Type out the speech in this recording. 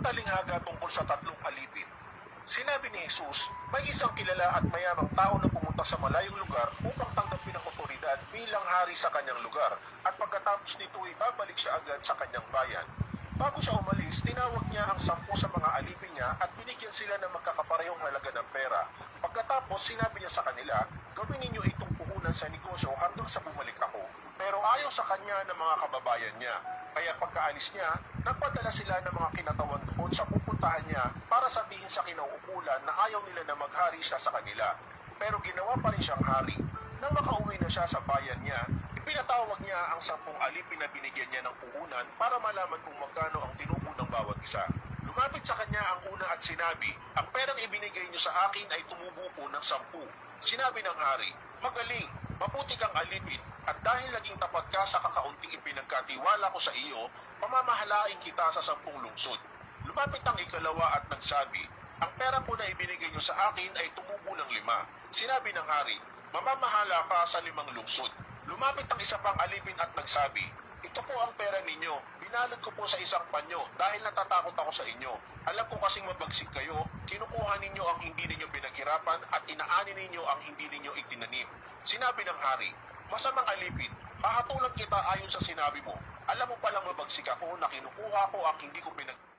talinghaga tungkol sa tatlong alipin. Sinabi ni Jesus, may isang kilala at mayamang tao na pumunta sa malayong lugar upang tanggapin ang otoridad bilang hari sa kanyang lugar at pagkatapos nito ay babalik siya agad sa kanyang bayan. Bago siya umalis, tinawag niya ang sampu sa mga alipin niya at binigyan sila ng magkakaparehong halaga ng pera. Pagkatapos, sinabi niya sa kanila, gawin ninyo itong puhunan sa negosyo hanggang sa bumalik ako. Pero ayaw sa kanya ng mga kababayan niya. Kaya pagkaalis niya, nagpadala sila ng mga kinatawan doon sa pupuntahan niya para sabihin sa kinauukulan na ayaw nila na maghari siya sa kanila. Pero ginawa pa rin siyang hari. Nang makauwi na siya sa bayan niya, ipinatawag niya ang sampung alipin na binigyan niya ng puhunan para malaman kung magkano ang tinubo ng bawat isa. Lumapit sa kanya ang una at sinabi, ang perang ibinigay niyo sa akin ay tumubo po ng sampu. Sinabi ng hari, magaling, maputi kang alipin, at dahil naging tapat ka sa kakaunting ipinagkatiwala ko sa iyo, pamamahalain kita sa sampung lungsod. Lumapit ang ikalawa at nagsabi, ang pera po na ibinigay niyo sa akin ay tumubo ng lima. Sinabi ng hari, mamamahala ka sa limang lungsod. Lumapit ang isa pang alipin at nagsabi, ito po ang pera ninyo. Binalot ko po sa isang panyo dahil natatakot ako sa inyo. Alam ko kasing mabagsik kayo, kinukuha ninyo ang hindi ninyo pinaghirapan at inaani ninyo ang hindi ninyo itinanim. Sinabi ng hari, masamang alipin, hahatulan kita ayon sa sinabi mo. Alam mo palang mabagsik ako na kinukuha ko ang hindi ko pinag